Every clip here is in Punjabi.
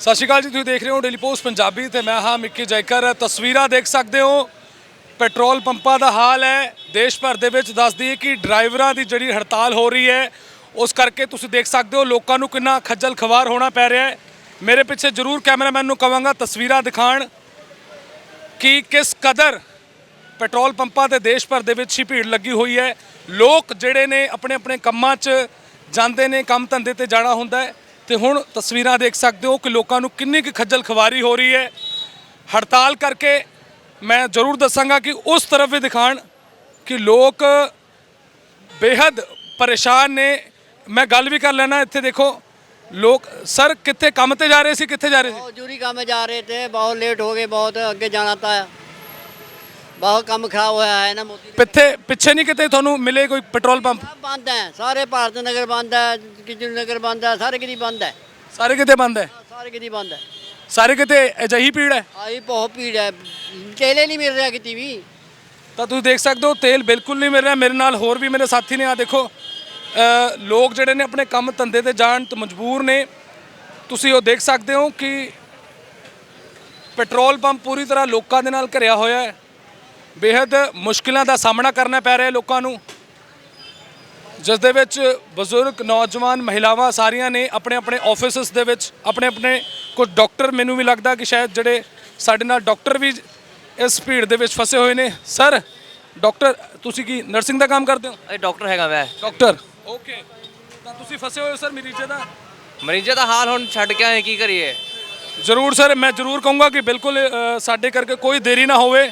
ਸਤਿ ਸ਼੍ਰੀ ਅਕਾਲ ਜੀ, ਤੁਸੀਂ ਦੇਖ ਰਹੇ ਹੋ ਡੇਲੀ ਪੋਸਟ ਪੰਜਾਬੀ ਤੇ ਮੈਂ ਹਾਂ ਮਿੱਕੀ ਜੈਕਰ। ਤਸਵੀਰਾਂ ਦੇਖ ਸਕਦੇ ਹੋ। ਪੈਟਰੋਲ ਪੰਪਾਂ ਦਾ ਹਾਲ ਹੈ। ਦੇਸ਼ ਭਰ ਦੇ ਵਿੱਚ ਦੱਸਦੀ ਹੈ ਕਿ ਡਰਾਈਵਰਾਂ ਦੀ ਜਿਹੜੀ ਹੜਤਾਲ ਹੋ ਰਹੀ ਹੈ, ਉਸ ਕਰਕੇ ਤੁਸੀਂ ਦੇਖ ਸਕਦੇ ਹੋ ਲੋਕਾਂ ਨੂੰ ਕਿੰਨਾ ਖੱਜਲ ਖਵਾਰ ਹੋਣਾ ਪੈ ਰਿਹਾ ਹੈ। ਮੇਰੇ ਪਿੱਛੇ ਜ਼ਰੂਰ ਕੈਮਰਾਮੈਨ ਨੂੰ ਕਵਾਂਗਾ ਤਸਵੀਰਾਂ ਦਿਖਾਣ ਕਿ ਕਿਸ ਕਦਰ ਪੈਟਰੋਲ ਪੰਪਾਂ ਤੇ ਦੇਸ਼ ਭਰ ਦੇ ਵਿੱਚ ਹੀ ਭੀੜ ਲੱਗੀ ਹੋਈ ਹੈ। ਲੋਕ ਜਿਹੜੇ ਨੇ ਆਪਣੇ ਆਪਣੇ ਕੰਮਾਂ 'ਚ ਜਾਂਦੇ ਨੇ, ਕੰਮ ਧੰਦੇ ਤੇ ਜਾਣਾ ਹੁੰਦਾ ਹੈ। ਤੇ ਹੁਣ ਤਸਵੀਰਾਂ ਦੇਖ ਸਕਦੇ ਹੋ ਕਿ ਲੋਕਾਂ ਨੂੰ ਕਿੰਨੀ ਕੁ ਖੱਜਲ ਖਵਾਰੀ ਹੋ ਰਹੀ ਹੈ। ਹੜਤਾਲ ਕਰਕੇ ਮੈਂ ਜ਼ਰੂਰ ਦੱਸਾਂਗਾ ਕਿ ਉਸ ਤਰਫ ਵੀ ਦਿਖਾਣ ਕਿ ਲੋਕ ਬੇहद ਪਰੇਸ਼ਾਨ ਨੇ। ਮੈਂ ਗੱਲ ਵੀ ਕਰ ਲੈਣਾ ਇੱਥੇ ਦੇਖੋ, ਲੋਕ ਸਰ ਕਿੱਥੇ ਕੰਮ ਤੇ ਜਾ ਰਹੇ ਸੀ, ਕਿੱਥੇ ਜਾ ਰਹੇ ਸੀ? ਬਹੁਤ ਕੰਮ ਜਾ ਰਹੇ ਤੇ ਬਹੁਤ ਲੇਟ ਹੋ ਗਏ, ਬਹੁਤ ਅੱਗੇ ਜਾਣਾ ਤਾਂ ਬਹੁਤ ਕੰਮ ਖਰਾਬ ਹੋਇਆ ਹੈ ਨਾ ਮੋਦੀ ਪਿੱਛੇ ਪਿੱਛੇ ਨਹੀਂ ਕਿਤੇ ਤੁਹਾਨੂੰ ਮਿਲੇ ਕੋਈ ਪੈਟਰੋਲ ਪੰਪ? ਬੰਦ ਹੈ। ਸਾਰੇ ਭਾਰਤ ਨਗਰ ਬੰਦ ਹੈ ਕਿਜਨ ਨਗਰ ਬੰਦ ਹੈ ਸਾਰੇ ਕਿਤੇ ਬੰਦ ਹੈ। ਸਾਰੇ ਕਿਤੇ ਬੰਦ ਹੈ? ਸਾਰੇ ਕਿਤੇ ਬੰਦ ਹੈ। ਸਾਰੇ ਕਿਤੇ ਅਜਿਹੀ ਭੀੜ ਹੈ? ਆਈ ਬਹੁਤ ਭੀੜ ਹੈ। ਚੇਲੇ ਨਹੀਂ ਮਿਲ ਰਿਹਾ ਕਿਤੇ ਵੀ। ਤਾਂ ਤੁਸੀਂ ਦੇਖ ਸਕਦੇ ਹੋ ਤੇਲ ਬਿਲਕੁਲ ਨਹੀਂ ਮਿਲ ਰਿਹਾ। ਮੇਰੇ ਨਾਲ ਹੋਰ ਵੀ ਮੇਰੇ ਸਾਥੀ ਨੇ ਆ ਦੇਖੋ ਲੋਕ ਜਿਹੜੇ ਨੇ ਆਪਣੇ ਕੰਮ ਧੰਦੇ ਤੇ ਜਾਣ ਤੋਂ ਮਜਬੂਰ ਨੇ। ਤੁਸੀਂ ਉਹ ਦੇਖ ਸਕਦੇ ਹੋ ਕਿ ਪੈਟਰੋਲ ਪੰਪ ਪੂਰੀ ਤਰ੍ਹਾਂ ਲੋਕਾਂ ਦੇ ਨਾਲ ਘਰਿਆ ਹੋਇਆ ਹੈ। ਬੇहद ਮੁਸ਼ਕਿਲਾਂ ਦਾ ਸਾਹਮਣਾ ਕਰਨਾ ਪੈ ਰਿਹਾ ਲੋਕਾਂ ਨੂੰ। ਜਿਸ ਦੇ ਵਿੱਚ ਬਜ਼ੁਰਗ ਨੌਜਵਾਨ ਮਹਿਲਾਵਾਂ ਸਾਰੀਆਂ ਨੇ ਆਪਣੇ ਆਪਣੇ ਆਫਿਸਸ ਦੇ ਵਿੱਚ ਆਪਣੇ ਆਪਣੇ ਕੁਝ ਡਾਕਟਰ ਮੈਨੂੰ ਵੀ ਲੱਗਦਾ ਕਿ ਸ਼ਾਇਦ ਜਿਹੜੇ ਸਾਡੇ ਨਾਲ ਡਾਕਟਰ ਵੀ ਇਸ ਭੀੜ ਦੇ ਵਿੱਚ ਫਸੇ ਹੋਏ ਨੇ। ਸਰ ਡਾਕਟਰ ਤੁਸੀਂ ਕੀ ਨਰਸਿੰਗ ਦਾ ਕੰਮ ਕਰਦੇ ਹੋ? ਇਹ ਡਾਕਟਰ ਹੈਗਾ ਮੈਂ ਡਾਕਟਰ ਓਕੇ ਤਾਂ ਤੁਸੀਂ ਫਸੇ ਹੋਏ ਹੋ ਸਰ ਮਰੀਜ਼ਾਂ ਦਾ? ਮਰੀਜ਼ਾਂ ਦਾ ਹਾਲ ਹੁਣ ਛੱਡ ਕੇ ਆਏ ਕੀ ਕਰੀਏ? ਜ਼ਰੂਰ ਸਰ ਮੈਂ ਜ਼ਰੂਰ ਕਹੂੰਗਾ ਕਿ ਬਿਲਕੁਲ ਸਾਡੇ ਕਰਕੇ ਕੋਈ ਦੇਰੀ ਨਾ ਹੋਵੇ।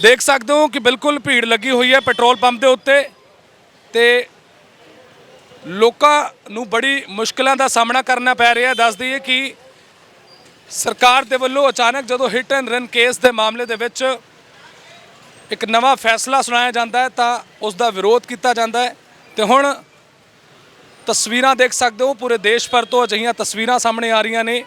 ਦੇਖ ਸਕਦੇ ਹੋ ਕਿ ਬਿਲਕੁਲ ਭੀੜ ਲੱਗੀ ਹੋਈ ਹੈ ਪੈਟਰੋਲ ਪੰਪ ਦੇ ਉੱਤੇ ਤੇ ਲੋਕਾਂ ਨੂੰ ਬੜੀ ਮੁਸ਼ਕਲਾਂ ਦਾ ਸਾਹਮਣਾ ਕਰਨਾ ਪੈ ਰਿਹਾ। ਦੱਸ ਦਈਏ ਕਿ ਸਰਕਾਰ ਦੇ ਵੱਲੋਂ ਅਚਾਨਕ ਜਦੋਂ ਹਿੱਟ ਐਂਡ ਰਨ ਕੇਸ ਦੇ ਮਾਮਲੇ ਦੇ ਵਿੱਚ ਇੱਕ ਨਵਾਂ ਫੈਸਲਾ ਸੁਣਾਇਆ ਜਾਂਦਾ ਹੈ, ਤਾਂ ਉਸ ਦਾ ਵਿਰੋਧ ਕੀਤਾ ਜਾਂਦਾ ਹੈ। ਤੇ ਹੁਣ ਤਸਵੀਰਾਂ ਦੇਖ ਸਕਦੇ ਹੋ, ਪੂਰੇ ਦੇਸ਼ ਭਰ ਤੋਂ ਅਜਿਹੀਆਂ ਤਸਵੀਰਾਂ ਸਾਹਮਣੇ ਆ ਰਹੀਆਂ ਨੇ।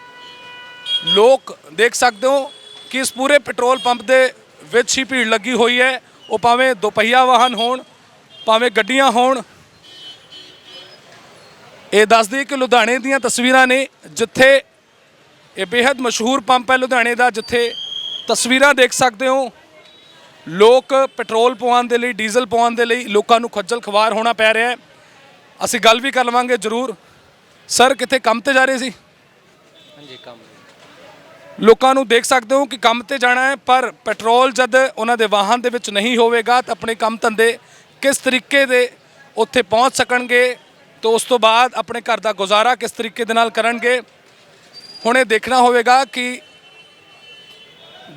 ਲੋਕ ਦੇਖ ਸਕਦੇ ਹੋ ਕਿ ਇਸ ਪੂਰੇ ਪੈਟਰੋਲ ਪੰਪ ਦੇ ਵਿੱਚ ਹੀ ਭੀੜ ਲੱਗੀ ਹੋਈ ਹੈ। ਉਹ ਭਾਵੇਂ ਦੁਪਹੀਆ ਵਾਹਨ ਹੋਣ, ਭਾਵੇਂ ਗੱਡੀਆਂ ਹੋਣ। ਇਹ ਦੱਸਦੀ ਕਿ ਲੁਧਿਆਣੇ ਦੀਆਂ ਤਸਵੀਰਾਂ ਨੇ ਜਿੱਥੇ ਇਹ ਬੇहद ਮਸ਼ਹੂਰ ਪੰਪ ਹੈ ਲੁਧਿਆਣੇ ਦਾ, ਜਿੱਥੇ ਤਸਵੀਰਾਂ ਦੇਖ ਸਕਦੇ ਹੋ। ਲੋਕ ਪੈਟਰੋਲ ਪਵਾਉਣ ਦੇ ਲਈ, ਡੀਜ਼ਲ ਪਵਾਉਣ ਦੇ ਲਈ ਲੋਕਾਂ ਨੂੰ ਖੱਜਲ ਖਵਾਰ ਹੋਣਾ ਪੈ ਰਿਹਾ ਹੈ। ਅਸੀਂ ਗੱਲ ਵੀ ਕਰ ਲਵਾਂਗੇ ਜ਼ਰੂਰ। ਸਰ, ਕਿੱਥੇ ਕੰਮ ਤੇ ਜਾ ਰਹੇ ਸੀ? ਹਾਂਜੀ, ਕੰਮ ਲੋਕਾਂ ਨੂੰ ਦੇਖ ਸਕਦੇ ਹੋ ਕਿ ਕੰਮ ਤੇ ਜਾਣਾ ਹੈ, ਪਰ ਪੈਟਰੋਲ ਜਦ ਉਹਨਾਂ ਦੇ ਵਾਹਨ ਦੇ ਵਿੱਚ ਨਹੀਂ ਹੋਵੇਗਾ, ਤਾਂ ਆਪਣੇ ਕੰਮ ਧੰਦੇ ਕਿਸ ਤਰੀਕੇ ਦੇ ਉੱਥੇ ਪਹੁੰਚ ਸਕਣਗੇ, ਤੇ ਉਸ ਤੋਂ ਬਾਅਦ ਆਪਣੇ ਘਰ ਦਾ ਗੁਜ਼ਾਰਾ ਕਿਸ ਤਰੀਕੇ ਦੇ ਨਾਲ ਕਰਨਗੇ। ਹੁਣ ਇਹ ਦੇਖਣਾ ਹੋਵੇਗਾ ਕਿ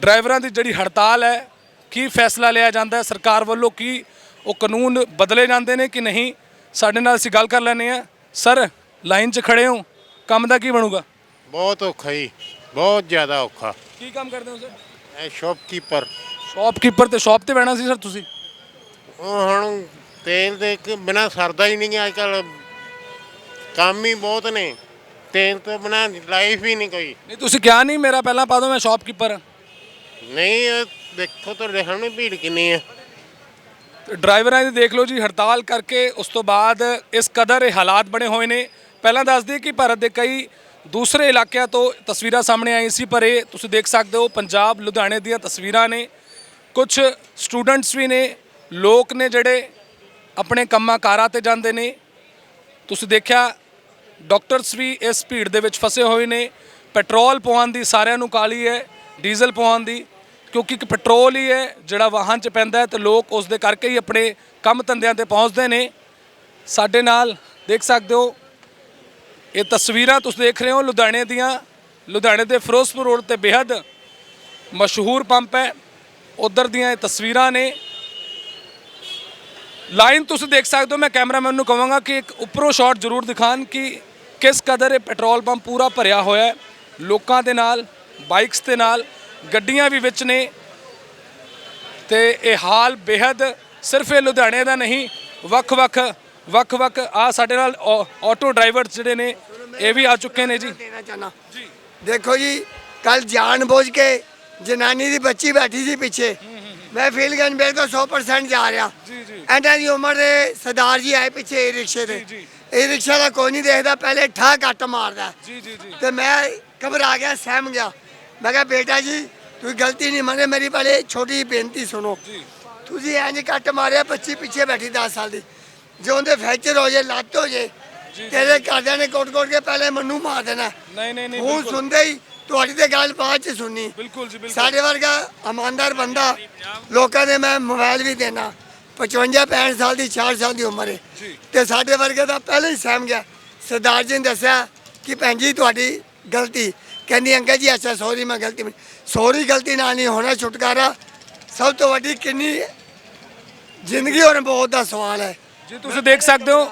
ਡਰਾਈਵਰਾਂ ਦੀ ਜਿਹੜੀ ਹੜਤਾਲ ਹੈ, ਕੀ ਫੈਸਲਾ ਲਿਆ ਜਾਂਦਾ ਹੈ, ਸਰਕਾਰ ਵੱਲੋਂ ਕੀ ਉਹ ਕਾਨੂੰਨ ਬਦਲੇ ਜਾਂਦੇ ਨੇ ਕਿ ਨਹੀਂ, ਸਾਡੇ ਨਾਲ ਅਸੀਂ ਗੱਲ ਕਰ ਲੈਂਦੇ ਆ ਸਰ, ਲਾਈਨ 'ਚ ਖੜੇ ਹੋ, ਕੰਮ ਦਾ ਕੀ ਬਣੂਗਾ? ਬਹੁਤ ਔਖਾ ਜੀ। ਬਹੁਤ ਜ਼ਿਆਦਾ ਔਖਾ। ਕੀ ਕੰਮ ਕਰਦੇ ਹੋ ਸਰ? ਇਹ ਸ਼ਾਪਕੀਪਰ ਸ਼ਾਪਕੀਪਰ ਤੇ ਸ਼ਾਪ ਤੇ ਬਹਿਣਾ ਸੀ ਸਰ ਤੁਸੀਂ? ਉਹ ਹੁਣ ਤੇਲ ਦੇ ਕੇ ਬਿਨਾ ਸਰਦਾ ਹੀ ਨਹੀਂ ਅੱਜ ਕੱਲ ਕੰਮ ਹੀ ਬਹੁਤ ਨੇ। ਤੇਲ ਤੋਂ ਬਿਨਾ ਲਾਈਫ ਹੀ ਨਹੀਂ ਕੋਈ। ਨਹੀਂ ਤੁਸੀਂ ਕਿਹਾ ਨਹੀਂ ਮੇਰਾ ਪਹਿਲਾਂ ਪਾ ਦਿਓ ਮੈਂ ਸ਼ਾਪਕੀਪਰ ਨਹੀਂ ਇਹ ਦੇਖੋ ਤਾਂ ਦੇਖਣ ਨੂੰ ਭੀੜ ਕਿੰਨੀ ਹੈ ਡਰਾਈਵਰਾਂ ਦੀ ਦੇਖ ਲਓ ਜੀ ਹੜਤਾਲ ਕਰਕੇ ਉਸ ਤੋਂ ਬਾਅਦ ਇਸ ਕਦਰ ਇਹ ਹਾਲਾਤ ਬਣੇ ਹੋਏ ਨੇ। ਪਹਿਲਾਂ ਦੱਸ ਦਈਏ ਕਿ ਭਾਰਤ ਦੇ ਕਈ ਦੂਸਰੇ ਇਲਾਕਿਆਂ ਤੋਂ ਤਸਵੀਰਾਂ ਸਾਹਮਣੇ ਆਈ ਸੀ, ਪਰ ਇਹ ਤੁਸੀਂ ਦੇਖ ਸਕਦੇ ਹੋ, ਪੰਜਾਬ, ਲੁਧਿਆਣੇ ਦੀਆਂ ਤਸਵੀਰਾਂ ਨੇ। ਕੁਝ ਸਟੂਡੈਂਟਸ ਵੀ ਨੇ, ਲੋਕ ਨੇ ਜਿਹੜੇ ਆਪਣੇ ਕੰਮਾਂ ਕਾਰਾਂ ਤੇ ਜਾਂਦੇ ਨੇ। ਤੁਸੀਂ ਦੇਖਿਆ, ਡਾਕਟਰਸ ਵੀ ਇਸ ਭੀੜ ਦੇ ਵਿੱਚ ਫਸੇ ਹੋਏ ਨੇ। ਪੈਟਰੋਲ ਪਵਾਉਣ ਦੀ ਸਾਰਿਆਂ ਨੂੰ ਕਾਲੀ ਹੈ, ਡੀਜ਼ਲ ਪਵਾਉਣ ਦੀ, ਕਿਉਂਕਿ ਇੱਕ ਪੈਟਰੋਲ ਹੀ ਹੈ, ਜਿਹੜਾ ਵਾਹਨ 'ਚ ਪੈਂਦਾ ਹੈ ਤੇ ਲੋਕ ਉਸ ਦੇ ਕਰਕੇ ਹੀ ਆਪਣੇ ਕੰਮ ਧੰਦਿਆਂ ਤੇ ਪਹੁੰਚਦੇ ਨੇ। ਸਾਡੇ ਨਾਲ ਦੇਖ ਸਕਦੇ ਹੋ ਇਹ ਤਸਵੀਰਾਂ ਤੁਸੀਂ ਦੇਖ ਰਹੇ ਹੋ ਲੁਧਿਆਣੇ ਦੀਆਂ। ਲੁਧਿਆਣੇ ਦੇ ਫਿਰੋਜ਼ਪੁਰ ਰੋਡ ਤੇ ਬੇਹੱਦ ਮਸ਼ਹੂਰ ਪੰਪ ਹੈ। ਉਧਰ ਦੀਆਂ ਇਹ ਤਸਵੀਰਾਂ ਨੇ। ਲਾਈਨ ਤੁਸੀਂ ਦੇਖ ਸਕਦੇ ਹੋ, ਮੈਂ ਕੈਮਰਾਮੈਨ ਨੂੰ ਕਹਾਂਗਾ ਕਿ ਇੱਕ ਉੱਪਰੋਂ ਸ਼ਾਟ ਜ਼ਰੂਰ ਦਿਖਾਣ ਕਿ ਕਿਸ ਕਦਰ ਇਹ ਪੈਟਰੋਲ ਪੰਪ ਪੂਰਾ ਭਰਿਆ ਹੋਇਆ ਹੈ। ਲੋਕਾਂ ਦੇ ਨਾਲ, ਬਾਈਕਸ ਦੇ ਨਾਲ, ਗੱਡੀਆਂ ਵੀ ਵਿੱਚ ਨੇ। ਤੇ ਇਹ ਹਾਲ ਬੇਹੱਦ ਸਿਰਫ ਇਹ ਲੁਧਿਆਣੇ ਦਾ ਨਹੀਂ, ਵੱਖ-ਵੱਖ ਵੱਖ-ਵੱਖ ਆ ਸਾਡੇ ਨਾਲ ਆਟੋ ਡਰਾਈਵਰ ਜਿਹੜੇ ਨੇ ਇਹ ਵੀ ਆ ਚੁੱਕੇ ਨੇ ਜੀ। ਦੇਣਾ ਚਾਹਨਾ ਦੇਖੋ ਜੀ ਕੱਲ ਜਾਣ ਬੁੱਝ ਕੇ ਜਨਾਨੀ ਦੀ ਬੱਚੀ ਬੈਠੀ ਸੀ ਪਿੱਛੇ। ਮੈਂ ਫੀਲ ਗਨ ਮੇਰੇ ਤੋਂ 100% ਜਾ ਰਿਹਾ। ਜੀ, ਜੀ। ਇਹਨਾਂ ਦੀ ਉਮਰ ਦੇ ਸਰਦਾਰ ਜੀ ਆਏ ਪਿੱਛੇ ਰਿਕਸ਼ੇ ਜੀ। ਇਹ ਰਿਕਸ਼ਾ ਦਾ ਕੋਈ ਨਹੀਂ ਦੇਖਦਾ ਪਹਿਲੇ ਠਾ ਕੱਟ ਮਾਰਦਾ। ਜੀ ਜੀ ਜੀ। ਤੇ ਮੈਂ ਘਬਰਾ ਗਿਆ ਸਹਿਮ ਗਿਆ। ਮੈਂ ਕਿਹਾ ਬੇਟਾ ਜੀ ਤੁਸੀਂ ਗਲਤੀ ਨਹੀਂ ਮੰਨੇ ਮੇਰੀ ਪਹਿਲੇ ਛੋਟੀ ਬੇਨਤੀ ਸੁਣੋ। ਜੀ। ਤੁਸੀਂ ਇੰਜ ਕੱਟ ਮਾਰਿਆ ਬੱਚੀ ਪਿੱਛੇ ਬੈਠੀ 10 ਸਾਲ ਦੀ। ਜੇ ਉਹਦੇ ਫ੍ਰੈਕਚਰ ਹੋ ਜੇ ਲੱਤ ਹੋ ਜੇ ਤੇਰੇ ਘਰਦਿਆਂ ਨੇ ਕੋਟ ਕੋਟ ਕੇ ਪਹਿਲੇ ਮੈਨੂੰ ਮਾਰ ਦੇਣਾ। ਨਹੀਂ ਨਹੀਂ ਨਹੀਂ ਉਹ ਬਿਲਕੁਲ। ਸੁਣਦੇ ਹੀ ਤੁਹਾਡੀ ਤੇ ਗੱਲ ਬਾਅਦ ਚ ਸੁਣਨੀ। ਬਿਲਕੁਲ ਜੀ ਬਿਲਕੁਲ। ਸਾਡੇ ਵਰਗਾ ਇਮਾਨਦਾਰ ਬੰਦਾ ਲੋਕਾਂ ਦੇ ਮੈਂ ਮੋਬਾਈਲ ਵੀ ਦੇਣਾ। 55 65 ਸਾਲ ਦੀ 4 ਸਾਲ ਦੀ ਉਮਰ ਹੈ ਜੀ। ਤੇ ਸਾਡੇ ਵਰਗੇ ਦਾ ਪਹਿਲੇ ਹੀ ਸਹਿਮ ਗਿਆ। ਸਰਦਾਰ ਜੀ ਨੇ ਦੱਸਿਆ ਕਿ ਭੈਣ ਜੀ ਤੁਹਾਡੀ ਗਲਤੀ। ਕਹਿੰਦੀ ਅੰਕਲ ਜੀ ਅੱਛਾ ਸੌਰੀ ਮੈਂ ਗਲਤੀ ਸੌਰੀ ਗਲਤੀ ਨਾਲ ਨਹੀਂ ਹੋਣਾ ਛੁਟਕਾਰਾ। ਸਭ ਤੋਂ ਵੱਡੀ ਕਿੰਨੀ ਜ਼ਿੰਦਗੀ ਔਰ ਬਹੁਤ ਦਾ ਸਵਾਲ ਹੈ। ਜੀ ਤੁਸੀਂ ਦੇਖ ਸਕਦੇ ਹੋ।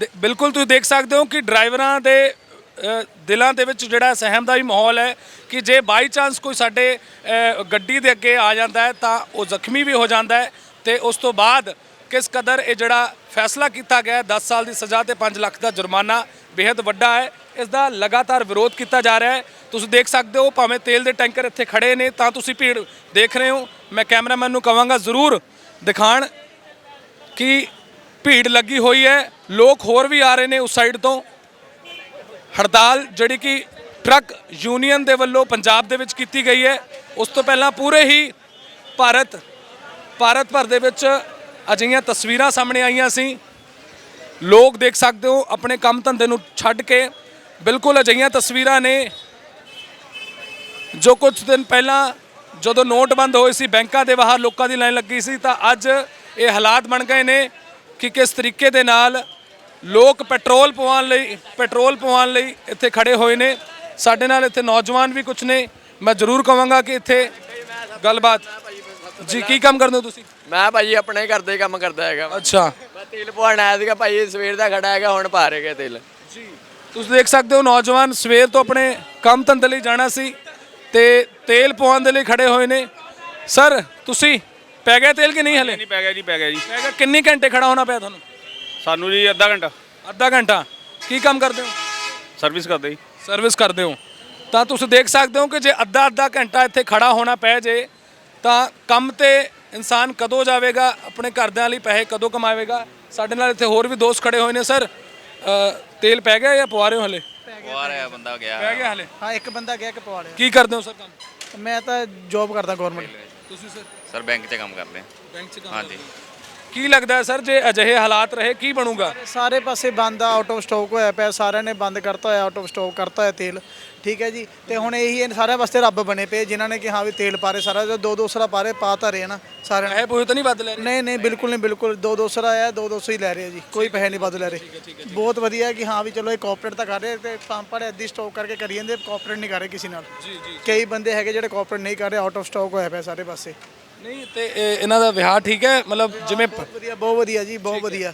ਦੇ- ਬਿਲਕੁਲ ਤੁਸੀਂ ਦੇਖ ਸਕਦੇ ਹੋ ਕਿ ਡਰਾਈਵਰਾਂ ਦੇ ਅ, ਦਿਲਾਂ ਦੇ ਵਿੱਚ ਜਿਹੜਾ ਸਹਿਮ ਦਾ ਵੀ ਮਾਹੌਲ ਹੈ ਕਿ ਜੇ ਬਾਈ ਚਾਂਸ ਕੋਈ ਸਾਡੇ ਅ, ਗੱਡੀ ਦੇ ਅੱਗੇ ਆ ਜਾਂਦਾ ਹੈ ਤਾਂ ਉਹ ਜ਼ਖਮੀ ਵੀ ਹੋ ਜਾਂਦਾ ਹੈ ਤੇ ਉਸ ਤੋਂ ਬਾਅਦ ਕਿਸ ਕਦਰ ਇਹ ਜਿਹੜਾ ਫੈਸਲਾ ਕੀਤਾ ਗਿਆ ਹੈ 10 ਸਾਲ ਦੀ ਸਜ਼ਾ ਤੇ 5 ਲੱਖ ਦਾ ਜੁਰਮਾਨਾ ਬੇहद ਵੱਡਾ ਹੈ ਇਸ ਦਾ ਲਗਾਤਾਰ ਵਿਰੋਧ ਕੀਤਾ ਜਾ ਰਿਹਾ ਹੈ। ਤੁਸੀਂ ਦੇਖ ਸਕਦੇ ਹੋ ਭਾਵੇਂ ਤੇਲ ਦੇ ਟੈਂਕਰ ਇੱਥੇ ਖੜੇ ਨੇ ਤਾਂ ਤੁਸੀਂ ਭੀੜ ਦੇਖ ਰਹੇ ਹੋ। ਮੈਂ ਕੈਮਰਾਮੈਨ ਨੂੰ ਕਹਾਂਗਾ ਜ਼ਰੂਰ ਦਿਖਾਣ ਕਿ ਭੀੜ ਲੱਗੀ ਹੋਈ ਹੈ। ਲੋਕ ਹੋਰ ਵੀ ਆ ਰਹੇ ਨੇ ਉਸ ਸਾਈਡ ਤੋਂ। ਹੜਤਾਲ ਜਿਹੜੀ ਕਿ ਟਰੱਕ ਯੂਨੀਅਨ ਦੇ ਵੱਲੋਂ ਪੰਜਾਬ ਦੇ ਵਿੱਚ ਕੀਤੀ ਗਈ ਹੈ। ਉਸ ਤੋਂ ਪਹਿਲਾਂ ਪੂਰੇ ਹੀ ਭਾਰਤ ਭਾਰਤ ਭਰ ਦੇ ਵਿੱਚ ਅਜਿਹੀਆਂ ਤਸਵੀਰਾਂ ਸਾਹਮਣੇ ਆਈਆਂ ਸੀ। ਲੋਕ ਦੇਖ ਸਕਦੇ ਹੋ, ਆਪਣੇ ਕੰਮ ਧੰਦੇ ਨੂੰ ਛੱਡ ਕੇ ਬਿਲਕੁਲ ਅਜਿਹੀਆਂ ਤਸਵੀਰਾਂ ਨੇ। ਜੋ ਕੁਝ ਦਿਨ ਪਹਿਲਾਂ ਜਦੋਂ ਨੋਟ ਬੰਦ ਹੋਏ ਸੀ, ਬੈਂਕਾਂ ਦੇ ਬਾਹਰ ਲੋਕਾਂ ਦੀ ਲਾਈਨ ਲੱਗੀ ਸੀ, ਤਾਂ ਅੱਜ ਇਹ ਹਾਲਾਤ ਬਣ ਗਏ ਨੇ। ਕਿ ਕਿਸ ਤਰੀਕੇ ਦੇ ਨਾਲ ਲੋਕ ਪੈਟਰੋਲ ਪਵਾਉਣ ਲਈ ਪੈਟਰੋਲ ਪਵਾਉਣ ਲਈ ਇੱਥੇ ਖੜੇ ਹੋਏ ਨੇ। ਸਾਡੇ ਨਾਲ ਇੱਥੇ ਨੌਜਵਾਨ ਵੀ ਕੁਝ ਨੇ। ਮੈਂ ਜ਼ਰੂਰ ਕਹਾਂਗਾ ਕਿ ਇੱਥੇ ਗੱਲਬਾਤ। ਜੀ ਕੀ ਕੰਮ ਕਰਦੇ ਹੋ ਤੁਸੀਂ? ਮੈਂ ਭਾਜੀ ਆਪਣੇ ਘਰ ਦੇ ਕੰਮ ਕਰਦਾ ਹੈਗਾ ਅੱਛਾ। ਮੈਂ ਤੇਲ ਪਵਾਉਣ ਆਇਆ ਸੀਗਾ ਭਾਈ ਸਵੇਰ ਦਾ ਖੜਾ ਹੈਗਾ ਹੁਣ ਪਾ ਰਿਹਾ ਤੇਲ। ਤੁਸੀਂ ਦੇਖ ਸਕਦੇ ਹੋ ਨੌਜਵਾਨ ਸਵੇਰ ਤੋਂ ਆਪਣੇ ਕੰਮ ਧੰਦੇ ਲਈ ਜਾਣਾ ਸੀ ਤੇ ਤੇਲ ਪਵਾਉਣ ਦੇ ਲਈ ਖੜੇ ਹੋਏ ਨੇ। ਸਰ ਤੁਸੀਂ ਪੈ ਗਿਆ ਤੇਲ ਕਿ ਨਹੀਂ ਹਲੇ? ਨਹੀਂ ਪੈ ਗਿਆ ਜੀ ਪੈ ਗਿਆ ਜੀ। ਪੈ ਗਿਆ। ਕਿੰਨੇ ਘੰਟੇ ਖੜਾ ਹੋਣਾ ਪਿਆ ਤੁਹਾਨੂੰ? ਸਾਨੂੰ ਜੀ ਅੱਧਾ ਘੰਟਾ। ਅੱਧਾ ਘੰਟਾ। ਕੀ ਕੰਮ ਕਰਦੇ ਹੋ? ਸਰਵਿਸ ਕਰਦੇ ਜੀ। ਸਰਵਿਸ ਕਰਦੇ ਹੋ। ਤਾਂ ਤੁਸੀਂ ਦੇਖ ਸਕਦੇ ਹੋ ਕਿ ਜੇ ਅੱਧਾ ਅੱਧਾ ਘੰਟਾ ਇੱਥੇ ਖੜਾ ਹੋਣਾ ਪੈ ਜੇ ਤਾਂ ਕੰਮ ਤੇ ਇਨਸਾਨ ਕਦੋਂ ਜਾਵੇਗਾ? ਆਪਣੇ ਘਰਦਿਆਂ ਲਈ ਪੈਸੇ ਕਦੋਂ ਕਮਾਵੇਗਾ? ਸਾਡੇ ਨਾਲ ਇੱਥੇ ਹੋਰ ਵੀ ਦੋਸਤ ਖੜੇ ਹੋਏ ਨੇ ਸਰ। ਤੇਲ ਪੈ ਗਿਆ ਜਾਂ ਪਵਾ ਰਹੇ ਹੋ ਹਲੇ? ਪਵਾ ਰਿਹਾ ਬੰਦਾ ਗਿਆ। ਪੈ ਗਿਆ ਹਲੇ? ਹਾਂ ਇੱਕ ਬੰਦਾ ਗਿਆ ਕਿ ਪਵਾ ਲਿਆ ਕੀ ਕਰਦੇ ਹੋ ਸਰ ਕੰਮ? ਮੈਂ ਤਾਂ ਜੌਬ ਕਰਦਾ ਗਵਰਨਮੈਂਟ ਤੁਸੀਂ ਸਰ? ਸਰ ਬੈਂਕ 'ਚ ਕੰਮ ਕਰਦੇ ਬੈਂਕ 'ਚ ਕੰਮ ਹਾਂਜੀ। ਕੀ ਲੱਗਦਾ ਹੈ ਸਰ ਜੇ ਅਜਿਹੇ ਹਾਲਾਤ ਰਹੇ ਕੀ ਬਣੂਗਾ? ਸਾਰੇ ਪਾਸੇ ਬੰਦ ਆ ਆਊਟ ਆਫ ਸਟਾਕ ਹੋਇਆ ਪਿਆ ਸਾਰਿਆਂ ਨੇ ਬੰਦ ਕਰਤਾ ਹੋਇਆ ਆਊਟ ਆਫ ਸਟਾਕ ਕਰਤਾ ਹੋਇਆ ਤੇਲ। ਠੀਕ ਹੈ ਜੀ? ਤੇ ਹੁਣ ਇਹੀ ਇਹ ਸਾਰਿਆਂ ਵਾਸਤੇ ਰੱਬ ਬਣੇ ਪਏ ਜਿਨ੍ਹਾਂ ਨੇ ਕਿ ਹਾਂ ਵੀ ਤੇਲ ਪਾਰੇ ਸਾਰਾ ਜੋ ਦੋ ਦੋ ਸਰਾ ਪਾਰੇ ਪਾ ਤਾਂ ਰਹੇ ਨਾ ਸਾਰਿਆਂ ਨੇ। ਪੈਸੇ ਪੂਸੇ ਤਾਂ ਨਹੀਂ ਬਦਲ ਰਹੇ? ਨਹੀਂ ਨਹੀਂ ਬਿਲਕੁਲ ਨਹੀਂ ਬਿਲਕੁਲ। ਦੋ ਦੋ ਸਰਾ ਆਇਆ ਦੋ ਦੋ ਸੌ ਹੀ ਲੈ ਰਹੇ ਆ ਜੀ। ਕੋਈ ਪੈਸੇ ਨਹੀਂ ਬਦਲ ਰਹੇ। ਬਹੁਤ ਵਧੀਆ ਹੈ ਕਿ ਹਾਂ ਵੀ ਚਲੋ ਇਹ ਕੋਆਪਰੇਟ ਤਾਂ ਕਰ ਰਹੇ ਤੇ ਪੰਪ ਵਾਲੇ ਅੱਧੀ ਸਟਾਕ ਕਰਕੇ ਕਰੀ ਜਾਂਦੇ ਕੋਆਪਰੇਟ ਨਹੀਂ ਕਰ ਰਹੇ ਕਿਸੇ ਨਾਲ। ਜੀ ਜੀ ਕਈ ਬੰਦੇ ਹੈਗੇ ਜਿਹੜੇ ਕੋਆਪਰੇਟ ਨਹੀਂ ਕਰ ਰਹੇ ਆਊਟ ਆਫ ਸਟਾਕ ਹੋਇਆ ਪਿਆ ਸਾਰੇ ਪਾਸੇ। ਨਹੀਂ ਤੇ ਇਹ- ਇਹਨਾਂ ਦਾ ਵਿਹਾਰ ਠੀਕ ਹੈ? ਮਤਲਬ ਜਿਵੇਂ ਬਹੁਤ ਵਧੀਆ ਬਹੁਤ ਵਧੀਆ ਜੀ ਬਹੁਤ ਵਧੀਆ।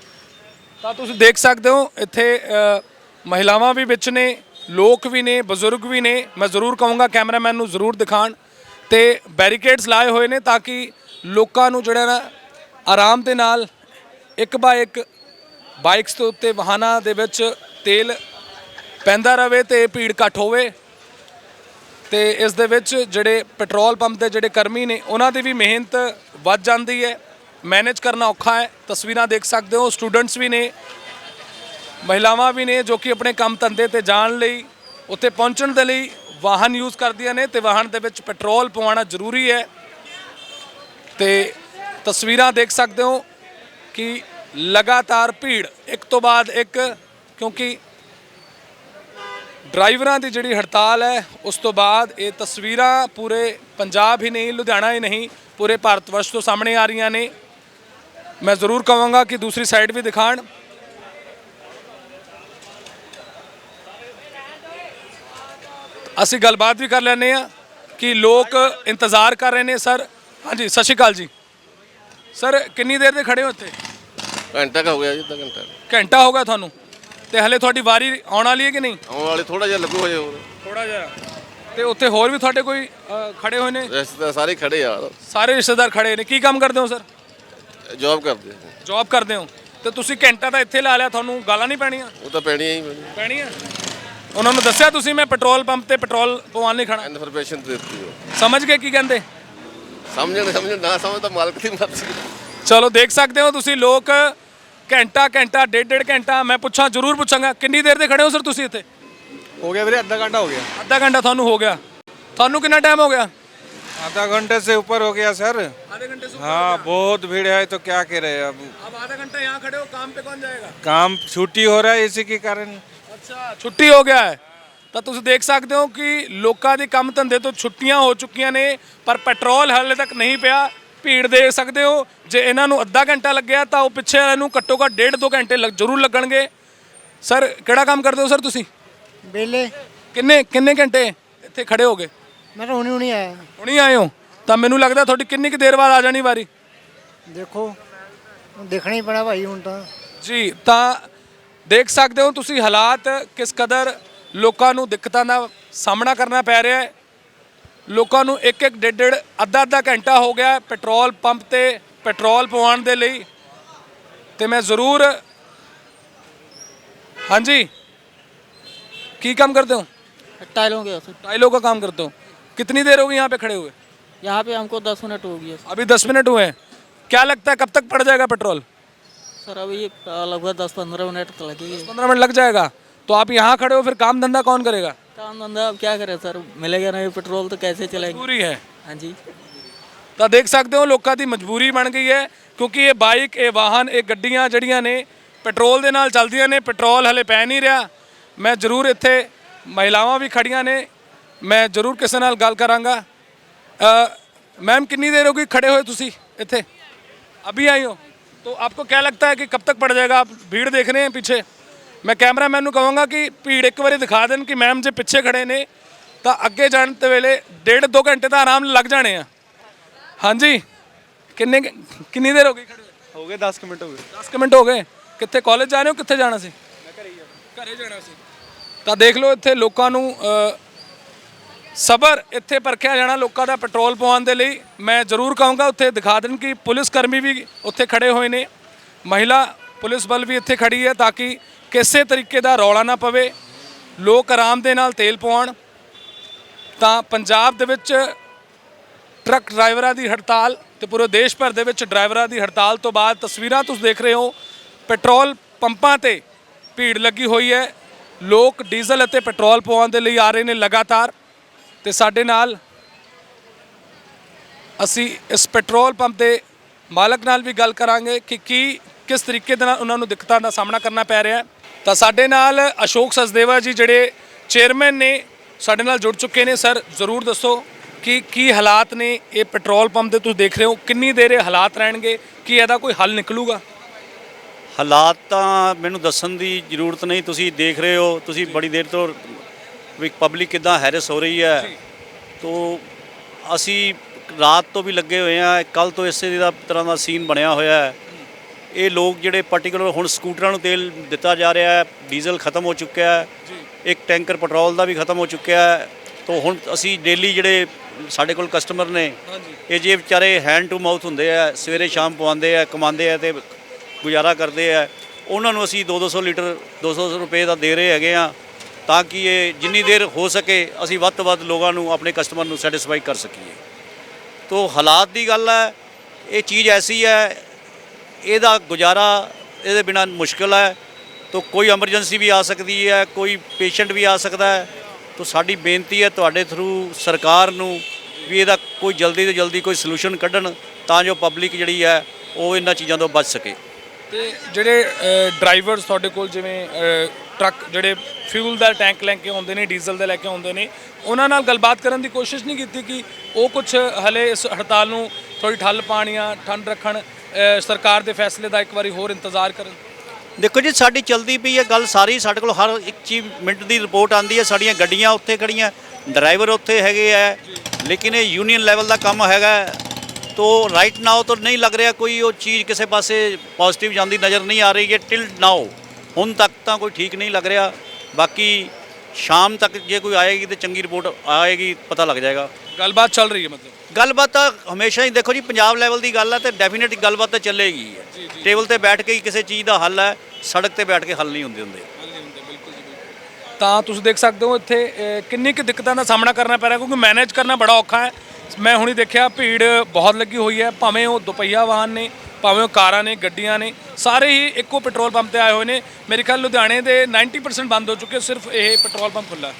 ਤਾਂ ਤੁਸੀਂ ਦੇਖ ਸਕਦੇ ਹੋ ਇੱਥੇ ਅ, ਮਹਿਲਾਵਾਂ ਵੀ ਵਿੱਚ ਨੇ ਲੋਕ ਵੀ ਨੇ ਬਜ਼ੁਰਗ ਵੀ ਨੇ। ਮੈਂ ਜ਼ਰੂਰ ਕਹੂੰਗਾ ਕੈਮਰਾਮੈਨ ਨੂੰ ਜ਼ਰੂਰ ਦਿਖਾਣ ਤੇ ਬੈਰੀਕੇਡਸ ਲਾਏ ਹੋਏ ਨੇ ਤਾਂ ਕਿ ਲੋਕਾਂ ਨੂੰ ਜਿਹੜਾ ਨਾ ਆਰਾਮ ਦੇ ਨਾਲ ਇੱਕ ਬਾ ਇੱਕ ਬਾਈਕਸ ਦੇ ਉੱਤੇ ਵਾਹਨਾਂ ਦੇ ਵਿੱਚ ਤੇਲ ਪੈਂਦਾ ਰਵੇ ਤੇ ਭੀੜ ਘੱਟ ਹੋਵੇ। ਤੇ ਇਸ ਦੇ ਵਿੱਚ ਜਿਹੜੇ ਪੈਟਰੋਲ ਪੰਪ ਦੇ ਜਿਹੜੇ ਕਰਮੀ ਨੇ, ਉਹਨਾਂ ਦੀ ਵੀ ਮਿਹਨਤ ਵੱਧ ਜਾਂਦੀ ਹੈ। ਮੈਨੇਜ ਕਰਨਾ ਔਖਾ ਹੈ। ਤਸਵੀਰਾਂ ਦੇਖ ਸਕਦੇ ਹੋ। ਸਟੂਡੈਂਟਸ ਵੀ ਨੇ, ਮਹਿਲਾਵਾਂ ਵੀ ਨੇ ਜੋ ਕਿ ਆਪਣੇ ਕੰਮ ਧੰਦੇ ਤੇ ਜਾਣ ਲਈ, ਉੱਥੇ ਪਹੁੰਚਣ ਦੇ ਲਈ ਵਾਹਨ ਯੂਜ਼ ਕਰਦੀਆਂ ਨੇ ਤੇ ਵਾਹਨ ਦੇ ਵਿੱਚ ਪੈਟਰੋਲ ਪਵਾਉਣਾ ਜ਼ਰੂਰੀ ਹੈ। ਤੇ ਤਸਵੀਰਾਂ ਦੇਖ ਸਕਦੇ ਹੋ ਕਿ ਲਗਾਤਾਰ ਭੀੜ, ਇੱਕ ਤੋਂ ਬਾਅਦ ਇੱਕ, ਕਿਉਂਕਿ ਡਰਾਈਵਰਾਂ ਦੀ ਜਿਹੜੀ ਹੜਤਾਲ ਹੈ ਉਸ ਤੋਂ ਬਾਅਦ ਇਹ ਤਸਵੀਰਾਂ ਪੂਰੇ ਪੰਜਾਬ ਹੀ ਨਹੀਂ ਲੁਧਿਆਣਾ ਹੀ ਨਹੀਂ ਪੂਰੇ ਭਾਰਤ ਵਰਸ਼ ਤੋਂ ਸਾਹਮਣੇ ਆ ਰਹੀਆਂ ਨੇ। ਮੈਂ ਜ਼ਰੂਰ ਕਹਾਂਗਾ ਕਿ ਦੂਸਰੀ ਸਾਈਡ ਵੀ ਦਿਖਾਣ। ਅਸੀਂ ਗੱਲਬਾਤ ਵੀ ਕਰ ਲੈਂਦੇ ਆ ਕਿ ਲੋਕ ਇੰਤਜ਼ਾਰ ਕਰ ਰਹੇ ਨੇ ਸਰ। ਹਾਂਜੀ ਸਤਿ ਸ਼੍ਰੀ ਅਕਾਲ ਜੀ। ਸਰ ਕਿੰਨੀ ਦੇਰ ਦੇ ਖੜੇ ਹੋ ਇੱਥੇ? ਘੰਟਾ ਕੁ ਹੋ ਗਿਆ ਜੀ ਅੱਧਾ ਘੰਟਾ। ਘੰਟਾ ਹੋ ਗਿਆ ਤੁਹਾਨੂੰ? ਤੇ ਹਲੇ ਤੁਹਾਡੀ ਵਾਰੀ ਆਉਣ ਵਾਲੀ ਹੈ ਕਿ ਨਹੀਂ? ਆਉਣ ਵਾਲੇ ਥੋੜਾ ਜਿਹਾ ਲੱਗੂ ਹੋਏ ਹੋਰ। ਥੋੜਾ ਜਿਹਾ। ਤੇ ਉੱਥੇ ਹੋਰ ਵੀ ਤੁਹਾਡੇ ਕੋਈ ਅ, ਖੜੇ ਹੋਏ ਨੇ? ਰਿਸ਼ਤੇਦਾਰ ਸਾਰੇ ਖੜੇ ਆ। ਸਾਰੇ ਰਿਸ਼ਤੇਦਾਰ ਖੜੇ ਨੇ। ਕੀ ਕੰਮ ਕਰਦੇ ਹੋ ਸਰ? ਜੌਬ ਕਰਦੇ ਜੌਬ ਕਰਦੇ ਹੋ। ਤੇ ਤੁਸੀਂ ਘੰਟਾ ਤਾਂ ਇੱਥੇ ਲਾ ਲਿਆ ਤੁਹਾਨੂੰ ਗਾਲਾਂ ਨਹੀਂ ਪੈਣੀਆਂ? ਉਹ ਤਾਂ ਪੈਣੀ ਹੀ ਪੈਣੀ ਪੈਣੀਆਂ? ਉਹਨਾਂ ਨੂੰ ਦੱਸਿਆ ਤੁਸੀਂ ਮੈਂ ਪੈਟਰੋਲ ਪੰਪ ਤੇ ਪੈਟਰੋਲ ਪਵਾਉਣ ਲਈ ਖੜਾ ਇਨਫੋਰਮੇਸ਼ਨ ਦਿੱਤੀ ਉਹ। ਸਮਝ ਗਏ ਕੀ ਕਹਿੰਦੇ? ਸਮਝਣ ਸਮਝਣ ਨਾ ਸਮਝ ਤਾਂ ਮਾਲਕ ਦੀ ਮਰਜ਼ੀ। ਚਲੋ ਦੇਖ ਸਕਦੇ ਹੋ ਤੁਸੀਂ ਲੋਕ ਘੰਟਾ ਘੰਟਾ ਡੇਢ ਡੇਢ ਘੰਟਾ ਮੈਂ ਪੁੱਛਾਂ ਜ਼ਰੂਰ ਪੁੱਛਾਂਗਾ ਕਿੰਨੀ ਦੇਰ ਦੇ ਖੜੇ ਹੋ ਸਰ ਤੁਸੀਂ ਇੱਥੇ ਹੋ ਗਿਆ ਵੀਰੇ ਅੱਧਾ ਘੰਟਾ ਹੋ ਗਿਆ ਅੱਧਾ ਘੰਟਾ ਤੁਹਾਨੂੰ ਹੋ ਗਿਆ ਤੁਹਾਨੂੰ ਕਿੰਨਾ ਟਾਈਮ ਹੋ ਗਿਆ आधा घंटे से ऊपर हो गया सर आधे घंटे से हाँ बहुत भीड़ है तो क्या कह रहे हैं अब अब आधा घंटा यहाँ खड़े हो काम पे कौन जाएगा काम छुट्टी हो रहा है इसी के कारण ਅੱਛਾ ਛੁੱਟੀ ਹੋ ਗਿਆ ਹੈ ਤਾਂ ਤੁਸੀਂ ਦੇਖ ਸਕਦੇ ਹੋ ਕਿ ਲੋਕਾਂ ਦੇ ਕੰਮ ਧੰਦੇ ਤੋਂ ਛੁੱਟੀਆਂ ਹੋ ਚੁੱਕੀਆਂ ਨੇ ਪਰ ਪੈਟਰੋਲ ਹਾਲੇ ਤੱਕ ਨਹੀਂ ਪਿਆ ਭੀੜ ਦੇਖ ਸਕਦੇ ਹੋ। ਜੇ ਇਹਨਾਂ ਨੂੰ ਅੱਧਾ ਘੰਟਾ ਲੱਗਿਆ ਤਾਂ ਉਹ ਪਿੱਛੇ ਵਾਲਿਆਂ ਨੂੰ ਘੱਟੋ ਘੱਟ ਡੇਢ ਦੋ ਘੰਟੇ ਲੱਗ ਜ਼ਰੂਰ ਲੱਗਣਗੇ। ਸਰ ਕਿਹੜਾ ਕੰਮ ਕਰਦੇ ਹੋ ਸਰ ਤੁਸੀਂ? ਵੇਲੇ। ਕਿੰਨੇ ਕਿੰਨੇ ਘੰਟੇ ਇੱਥੇ ਖੜੇ ਹੋਗੇ? ਮੈਂ ਤਾਂ ਹੁਣੀ ਹੁਣੀ ਆਇਆ। ਹੁਣੀ ਆਏ ਹੋ? ਤਾਂ ਮੈਨੂੰ ਲੱਗਦਾ ਤੁਹਾਡੀ ਕਿੰਨੀ ਕੁ ਦੇਰ ਬਾਅਦ ਆ ਜਾਣੀ ਵਾਰੀ। ਦੇਖੋ ਹੁਣ ਦੇਖਣਾ ਹੀ ਪੈਣਾ ਭਾਈ ਹੁਣ ਤਾਂ। ਜੀ ਤਾਂ ਦੇਖ ਸਕਦੇ ਹੋ ਤੁਸੀਂ ਹਾਲਾਤ ਕਿਸ ਕਦਰ ਲੋਕਾਂ ਨੂੰ ਦਿੱਕਤਾਂ ਦਾ ਸਾਹਮਣਾ ਕਰਨਾ ਪੈ ਰਿਹਾ ਹੈ। ਲੋਕਾਂ ਨੂੰ ਇੱਕ ਇੱਕ ਡੇਢ ਡੇਢ ਅੱਧਾ ਅੱਧਾ ਘੰਟਾ ਹੋ ਗਿਆ ਹੈ ਪੈਟਰੋਲ ਪੰਪ ਤੇ ਪੈਟਰੋਲ ਪਵਾਉਣ ਦੇ ਲਈ ਤੇ ਮੈਂ ਜ਼ਰੂਰ ਹਾਂਜੀ ਕੀ ਕੰਮ करते हो टाइलों के टाइलों का काम करते हो कितनी देर हो गई यहाँ पे खड़े हुए यहाँ पे हमको दस मिनट हो गया अभी दस मिनट हुए हैं क्या लगता है कब तक पड़ जाएगा पेट्रोल सर अभी लगभग दस पंद्रह मिनट तो लगेगी पंद्रह मिनट लग जाएगा तो आप यहाँ खड़े हो फिर काम धंधा कौन करेगा काम धंधा अब क्या करें सर मिलेगा नहीं पेट्रोल तो कैसे चलेंगे मजबूरी है हाँ जी ਤਾਂ ਦੇਖ ਸਕਦੇ ਹੋ ਲੋਕਾਂ ਦੀ ਮਜਬੂਰੀ ਬਣ ਗਈ ਹੈ ਕਿਉਂਕਿ ਇਹ ਬਾਈਕ ਇਹ ਵਾਹਨ ਇਹ ਗੱਡੀਆਂ ਜਿਹੜੀਆਂ ਨੇ ਪੈਟਰੋਲ ਦੇ ਨਾਲ ਚੱਲਦੀਆਂ ਨੇ ਪੈਟਰੋਲ ਹਲੇ ਪੈ ਨਹੀਂ ਰਿਹਾ ਮੈਂ ਜ਼ਰੂਰ ਇੱਥੇ ਮਹਿਲਾਵਾਂ ਵੀ ਖੜੀਆਂ ਨੇ ਮੈਂ ਜ਼ਰੂਰ ਕਿਸੇ ਨਾਲ ਗੱਲ ਕਰਾਂਗਾ मैम कितनी देर होगी खड़े हुए तुसी इतने अभी आई हो तो आपको क्या लगता है कि कब तक पड़ जाएगा आप भीड़ देख रहे हैं पीछे ਮੈਂ ਕੈਮਰਾਮੈਨ ਨੂੰ ਕਹਾਂਗਾ ਕਿ ਭੀੜ ਇੱਕ ਵਾਰੀ ਦਿਖਾ ਦੇਣ ਕਿ ਮੈਮ ਜੇ ਪਿੱਛੇ ਖੜੇ ਨੇ ਤਾਂ ਅੱਗੇ ਜਾਣ ਤੇ ਵੇਲੇ ਡੇਢ ਦੋ ਘੰਟੇ ਤਾਂ ਆਰਾਮ ਲੱਗ ਜਾਣੇ ਆ। ਹਾਂਜੀ? ਕਿੰਨੇ ਕਿੰਨੀ ਦੇਰ ਹੋ ਗਈ ਖੜੇ ਹੋ ਗਏ 10 ਮਿੰਟ ਹੋ ਗਏ। 10 ਮਿੰਟ ਹੋ ਗਏ। ਕਿੱਥੇ ਕਾਲਜ ਜਾ ਰਹੇ ਹੋ ਕਿੱਥੇ ਜਾਣਾ ਸੀ? ਘਰੇ ਜਾਣਾ ਸੀ। ਤਾਂ ਦੇਖ ਲਓ ਇੱਥੇ ਲੋਕਾਂ ਨੂੰ ਸਬਰ ਇੱਥੇ ਪਰਖਿਆ ਜਾਣਾ ਲੋਕਾਂ ਦਾ ਪੈਟਰੋਲ ਪਵਾਉਣ ਦੇ ਲਈ। ਮੈਂ ਜ਼ਰੂਰ ਕਹਾਂਗਾ ਉੱਥੇ ਦਿਖਾ ਦੇਣ ਕਿ ਪੁਲਿਸ ਕਰਮੀ ਵੀ ਉੱਥੇ ਖੜੇ ਹੋਏ ਨੇ। ਮਹਿਲਾ ਪੁਲਿਸ ਬਲ ਵੀ ਇੱਥੇ ਖੜੀ ਹੈ ਤਾਂ ਕਿ ਕਿਸੇ ਤਰੀਕੇ ਦਾ ਰੌਲਾ ਨਾ ਪਵੇ, ਲੋਕ ਆਰਾਮ ਦੇ ਨਾਲ ਤੇਲ ਪਵਾਉਣ, ਤਾਂ ਪੰਜਾਬ ਦੇ ਵਿੱਚ ਟਰੱਕ ਡਰਾਈਵਰਾਂ ਦੀ ਹੜਤਾਲ ਤੇ ਪੂਰੇ ਦੇਸ਼ ਭਰ ਦੇ ਵਿੱਚ ਡਰਾਈਵਰਾਂ ਦੀ ਹੜਤਾਲ ਤੋਂ ਬਾਅਦ ਤਸਵੀਰਾਂ ਤੁਸੀਂ ਦੇਖ ਰਹੇ ਹੋ, ਪੈਟਰੋਲ ਪੰਪਾਂ ਤੇ ਭੀੜ ਲੱਗੀ ਹੋਈ ਹੈ, ਲੋਕ ਡੀਜ਼ਲ ਅਤੇ ਪੈਟਰੋਲ ਪਵਾਉਣ ਦੇ ਲਈ ਆ ਰਹੇ ਨੇ ਲਗਾਤਾਰ ਤੇ ਸਾਡੇ ਨਾਲ ਅਸੀਂ ਇਸ ਪੈਟਰੋਲ ਪੰਪ ਦੇ ਮਾਲਕ ਨਾਲ ਵੀ ਗੱਲ ਕਰਾਂਗੇ ਕਿ ਕੀ, ਕਿਸ ਤਰੀਕੇ ਦੇ ਨਾਲ ਉਹਨਾਂ ਨੂੰ ਦਿੱਕਤਾਂ ਦਾ ਸਾਹਮਣਾ ਕਰਨਾ ਪੈ ਰਿਹਾ ਹੈ। ਤਾਂ ਸਾਡੇ ਨਾਲ ਅਸ਼ੋਕ ਸਚਦੇਵਾ ਜੀ ਜਿਹੜੇ ਚੇਅਰਮੈਨ ਨੇ ਸਾਡੇ ਨਾਲ ਜੁੜ ਚੁੱਕੇ ਨੇ। ਸਰ ਜ਼ਰੂਰ ਦੱਸੋ ਕਿ ਕੀ ਹਾਲਾਤ ਨੇ? ਇਹ ਪੈਟਰੋਲ ਪੰਪ ਦੇ ਤੁਸੀਂ ਦੇਖ ਰਹੇ ਹੋ ਕਿੰਨੀ ਦੇਰ ਇਹ ਹਾਲਾਤ ਰਹਿਣਗੇ? ਕੀ ਇਹਦਾ ਕੋਈ ਹੱਲ ਨਿਕਲੂਗਾ? ਹਾਲਾਤ ਤਾਂ ਮੈਨੂੰ ਦੱਸਣ ਦੀ ਜ਼ਰੂਰਤ ਨਹੀਂ। ਤੁਸੀਂ ਦੇਖ ਰਹੇ ਹੋ ਤੁਸੀਂ ਬੜੀ ਦੇਰ ਤੋਂ ਵੀ ਪਬਲਿਕ ਕਿਦਾਂ ਹੈਰਸ ਹੋ ਰਹੀ ਹੈ। ਤੋ ਅਸੀਂ ਰਾਤ ਤੋਂ ਵੀ ਲੱਗੇ ਹੋਏ ਆ ਕੱਲ ਤੋਂ ਇਸੇ ਦਾ ਤਰ੍ਹਾਂ ਦਾ ਸੀਨ ਬਣਿਆ ਹੋਇਆ ਹੈ। ਇਹ ਲੋਕ ਜਿਹੜੇ ਪਾਰਟਿਕੂਲਰ ਹੁਣ ਸਕੂਟਰਾਂ ਨੂੰ ਤੇਲ ਦਿੱਤਾ ਜਾ ਰਿਹਾ ਹੈ ਡੀਜ਼ਲ ਖਤਮ ਹੋ ਚੁੱਕਿਆ ਹੈ ਇੱਕ ਟੈਂਕਰ ਪੈਟਰੋਲ ਦਾ ਵੀ ਖਤਮ ਹੋ ਚੁੱਕਿਆ ਹੈ। ਤੋ ਹੁਣ ਅਸੀਂ ਡੇਲੀ ਜਿਹੜੇ ਸਾਡੇ ਕੋਲ ਕਸਟਮਰ ਨੇ ਇਹ ਜੇ ਵਿਚਾਰੇ ਹੈਂਡ ਟੂ ਮਾਊਥ ਹੁੰਦੇ ਆ ਸਵੇਰੇ ਸ਼ਾਮ ਪਵਾਉਂਦੇ ਆ ਕਮਾਉਂਦੇ ਆ ਤੇ ਗੁਜ਼ਾਰਾ ਕਰਦੇ ਆ ਉਹਨਾਂ ਨੂੰ ਅਸੀਂ 2-200 ਲੀਟਰ 200 ਰੁਪਏ ਦਾ ਦੇ ਰਹੇ ਹੈਗੇ ਆ ਤਾਂ ਕਿ ਇਹ ਜਿੰਨੀ ਦੇਰ ਹੋ ਸਕੇ ਅਸੀਂ ਵੱਧ ਤੋਂ ਵੱਧ ਲੋਕਾਂ ਨੂੰ ਆਪਣੇ ਕਸਟਮਰ ਨੂੰ ਸੈਟੀਸਫਾਈ ਕਰ ਸਕੀਏ। ਤੋ ਹਾਲਾਤ ਦੀ ਗੱਲ ਹੈ ਇਹ ਚੀਜ਼ ਐਸੀ ਹੈ ਇਹਦਾ ਗੁਜ਼ਾਰਾ ਇਹਦੇ ਬਿਨਾ ਮੁਸ਼ਕਲ ਹੈ। ਤੋ ਕੋਈ ਐਮਰਜੈਂਸੀ ਵੀ ਆ ਸਕਦੀ ਹੈ, ਕੋਈ ਪੇਸ਼ੈਂਟ ਵੀ ਆ ਸਕਦਾ ਹੈ। ਤੋ ਸਾਡੀ ਬੇਨਤੀ ਹੈ ਤੁਹਾਡੇ ਥਰੂ ਸਰਕਾਰ ਨੂੰ ਵੀ ਇਹਦਾ ਕੋਈ ਜਲਦੀ ਤੋਂ ਜਲਦੀ ਕੋਈ ਸੋਲੂਸ਼ਨ ਕੱਢਣ ਤਾਂ ਜੋ ਪਬਲਿਕ ਜਿਹੜੀ ਹੈ ਉਹ ਇਹਨਾਂ ਚੀਜ਼ਾਂ ਤੋਂ ਬਚ ਸਕੇ। ਤੇ ਜਿਹੜੇ ਡਰਾਈਵਰਸ ਤੁਹਾਡੇ ਕੋਲ ਜਿਵੇਂ ਟਰੱਕ ਜਿਹੜੇ ਫਿਊਲ ਦਾ ਟੈਂਕ ਲੈ ਕੇ ਆਉਂਦੇ ਨੇ ਡੀਜ਼ਲ ਦਾ ਲੈ ਕੇ ਆਉਂਦੇ ਨੇ, ਉਹਨਾਂ ਨਾਲ ਗੱਲਬਾਤ ਕਰਨ ਦੀ ਕੋਸ਼ਿਸ਼ ਨਹੀਂ ਕੀਤੀ ਕਿ ਉਹ ਕੁਝ ਹਲੇ ਇਸ ਹੜਤਾਲ ਨੂੰ ਥੋੜੀ ਠੱਲ ਪਾਣੀਆਂ ਠੰਡ ਰੱਖਣ ਸਰਕਾਰ ਦੇ ਫੈਸਲੇ ਦਾ ਇੱਕ ਵਾਰੀ ਹੋਰ ਇੰਤਜ਼ਾਰ ਕਰਨ। ਦੇਖੋ ਜੀ, ਸਾਡੀ ਚਲਦੀ ਪਈ ਹੈ ਗੱਲ ਸਾਰੀ, ਸਾਡੇ ਕੋਲ ਹਰ ਇੱਕ ਚੀਜ਼ ਮਿੰਟ ਦੀ ਰਿਪੋਰਟ ਆਂਦੀ ਹੈ, ਸਾਡੀਆਂ ਗੱਡੀਆਂ ਉੱਥੇ ਖੜੀਆਂ ਡਰਾਈਵਰ ਉੱਥੇ ਹੈਗੇ ਆ, ਲੇਕਿਨ ਇਹ ਯੂਨੀਅਨ ਲੈਵਲ ਦਾ ਕੰਮ ਹੈਗਾ ਤੋ ਰਾਈਟ ਨਾਓ ਤਾਂ ਨਹੀਂ ਲੱਗ ਰਿਹਾ ਕੋਈ ਉਹ ਚੀਜ਼ ਕਿਸੇ ਪਾਸੇ ਪੋਜ਼ਿਟਿਵ ਜਾਂਦੀ, ਨਜ਼ਰ ਨਹੀਂ ਆ ਰਹੀ ਹੈ ਟਿਲ ਨਾਓ ਹੁਣ ਤੱਕ ਤਾਂ ਕੋਈ ਠੀਕ ਨਹੀਂ ਲੱਗ ਰਿਹਾ, ਬਾਕੀ ਸ਼ਾਮ ਤੱਕ ਜੇ ਕੋਈ ਆਏਗੀ ਤੇ ਚੰਗੀ ਰਿਪੋਰਟ ਆਏਗੀ ਪਤਾ ਲੱਗ ਜਾਏਗਾ। ਗੱਲਬਾਤ ਚੱਲ ਰਹੀ ਹੈ ਮਤਲਬ? ਗੱਲਬਾਤ ਤਾਂ ਹਮੇਸ਼ਾ ਹੀ ਦੇਖੋ ਜੀ ਪੰਜਾਬ ਲੈਵਲ ਦੀ ਗੱਲ ਹੈ ਤੇ ਡੈਫੀਨਿਟ ਗੱਲਬਾਤ ਤਾਂ ਚੱਲੇਗੀ ਹੈ ਟੇਬਲ ਤੇ ਬੈਠ ਕੇ ਹੀ ਕਿਸੇ ਚੀਜ਼ ਦਾ ਹੱਲ ਹੈ ਸੜਕ ਤੇ ਬੈਠ ਕੇ ਹੱਲ ਨਹੀਂ ਹੁੰਦੇ ਹੁੰਦੇ। ਤਾਂ ਤੁਸੀਂ ਦੇਖ ਸਕਦੇ ਹੋ ਇੱਥੇ ਅ, ਕਿੰਨੀ ਕੁ ਦਿੱਕਤਾਂ ਦਾ ਸਾਹਮਣਾ ਕਰਨਾ ਪੈ ਰਿਹਾ ਕਿਉਂਕਿ ਮੈਨੇਜ ਕਰਨਾ ਬੜਾ ਔਖਾ ਹੈ। ਮੈਂ ਹੁਣੀ ਦੇਖਿਆ ਭੀੜ ਬਹੁਤ ਲੱਗੀ ਹੋਈ ਹੈ ਭਾਵੇਂ ਉਹ ਦੁਪਹੀਆ ਵਾਹਨ ਨੇ ਭਾਵੇਂ ਉਹ ਕਾਰਾਂ ਨੇ, ਗੱਡੀਆਂ ਨੇ, ਸਾਰੇ ਹੀ ਇੱਕੋ ਪੈਟਰੋਲ ਪੰਪ ਤੇ ਆਏ ਹੋਏ ਨੇ। ਮੇਰੇ ਖਿਆਲ ਲੁਧਿਆਣੇ ਦੇ 90% ਬੰਦ ਹੋ ਚੁੱਕੇ, ਸਿਰਫ ਇਹ ਪੈਟਰੋਲ ਪੰਪ ਖੁੱਲ੍ਹਾ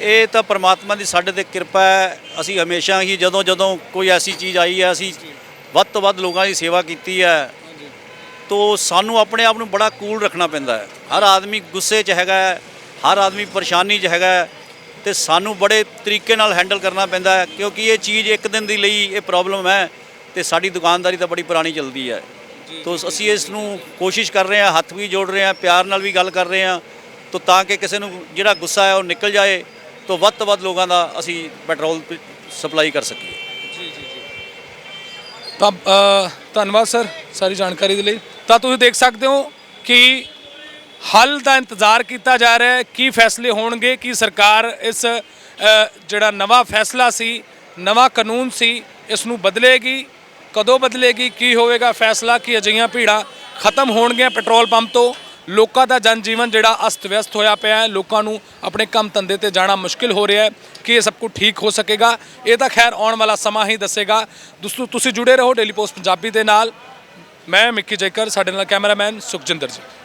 ਇਹ ਤਾਂ ਪਰਮਾਤਮਾ ਦੀ ਸਾਡੇ ਤੇ ਕਿਰਪਾ ਹੈ। ਅਸੀਂ ਹਮੇਸ਼ਾ ਹੀ ਜਦੋਂ ਜਦੋਂ ਕੋਈ ਐਸੀ ਚੀਜ਼ ਆਈ ਹੈ, ਅਸੀਂ ਵੱਧ ਤੋਂ ਵੱਧ ਲੋਕਾਂ ਦੀ ਸੇਵਾ ਕੀਤੀ ਹੈ। ਤੋ ਸਾਨੂੰ ਆਪਣੇ ਆਪ ਨੂੰ ਬੜਾ ਕੂਲ ਰੱਖਣਾ ਪੈਂਦਾ ਹੈ। ਹਰ ਆਦਮੀ ਗੁੱਸੇ 'ਚ ਹੈਗਾ ਹਰ ਆਦਮੀ ਪਰੇਸ਼ਾਨੀ 'ਚ ਹੈਗਾ ਹੈ, ਤੇ ਸਾਨੂੰ ਬੜੇ ਤਰੀਕੇ ਨਾਲ ਹੈਂਡਲ ਕਰਨਾ ਪੈਂਦਾ ਹੈ, ਕਿਉਂਕਿ ਇਹ ਚੀਜ਼ ਇੱਕ ਦਿਨ ਦੀ ਲਈ ਇਹ ਪ੍ਰੋਬਲਮ ਹੈ। ਤੇ ਸਾਡੀ ਦੁਕਾਨਦਾਰੀ ਤਾਂ ਬੜੀ ਪੁਰਾਣੀ ਚੱਲਦੀ ਹੈ। ਤੋ ਅਸੀਂ ਇਸ ਨੂੰ ਕੋਸ਼ਿਸ਼ ਕਰ ਰਹੇ ਹਾਂ ਹੱਥ ਵੀ ਜੋੜ ਰਹੇ ਹਾਂ ਪਿਆਰ ਨਾਲ ਵੀ ਗੱਲ ਕਰ ਰਹੇ ਹਾਂ। ਤੋ ਤਾਂ ਕਿ ਕਿਸੇ ਨੂੰ ਜਿਹੜਾ ਗੁੱਸਾ ਹੈ ਉਹ ਨਿਕਲ ਜਾਏ ਤੋ ਵੱਧ ਤੋਂ ਵੱਧ ਲੋਕਾਂ ਦਾ ਅਸੀਂ ਪੈਟਰੋਲ ਸਪਲਾਈ ਕਰ ਸਕੀਏ। ਤਾਂ ਅ, ਧੰਨਵਾਦ ਸਰ ਸਾਰੀ ਜਾਣਕਾਰੀ ਦੇ ਲਈ। ਤਾਂ ਤੁਸੀਂ ਦੇਖ ਸਕਦੇ ਹੋ ਕਿ ਹੱਲ ਦਾ ਇੰਤਜ਼ਾਰ ਕੀਤਾ ਜਾ ਰਿਹਾ ਹੈ ਕੀ ਫੈਸਲੇ ਹੋਣਗੇ ਕੀ ਸਰਕਾਰ ਇਸ ਅ, ਜਿਹੜਾ ਨਵਾਂ ਫੈਸਲਾ ਸੀ ਨਵਾਂ ਕਾਨੂੰਨ ਸੀ ਇਸ ਨੂੰ ਬਦਲੇਗੀ। ਕਦੋਂ ਬਦਲੇਗੀ, ਕੀ ਹੋਵੇਗਾ, ਫੈਸਲਾ ਕਿ, ਅਜਿਹੀਆਂ ਭੀੜਾਂ ਖਤਮ ਹੋਣਗੀਆਂ ਪੈਟਰੋਲ ਪੰਪ ਤੋਂ। ਲੋਕਾਂ ਦਾ ਜਨ ਜੀਵਨ ਜਿਹੜਾ ਅਸਤ ਵਿਅਸਤ ਹੋਇਆ ਪਿਆ ਹੈ। ਲੋਕਾਂ ਨੂੰ ਆਪਣੇ ਕੰਮ ਧੰਦੇ ਤੇ ਜਾਣਾ ਮੁਸ਼ਕਿਲ ਹੋ ਰਿਹਾ ਹੈ। ਕਿ ਇਹ ਸਭ ਕੁਝ ਠੀਕ ਹੋ ਸਕੇਗਾ? ਇਹ ਤਾਂ ਖੈਰ ਆਉਣ ਵਾਲਾ ਸਮਾਂ ਹੀ ਦੱਸੇਗਾ। ਦੋਸਤੋ, ਤੁਸੀਂ ਜੁੜੇ ਰਹੋ ਡੇਲੀ ਪੋਸਟ ਪੰਜਾਬੀ ਦੇ ਨਾਲ। ਮੈਂ ਮਿੱਕੀ ਜੇਕਰ, ਸਾਡੇ ਨਾਲ ਕੈਮਰਾਮੈਨ ਸੁਖਜਿੰਦਰ ਜੀ।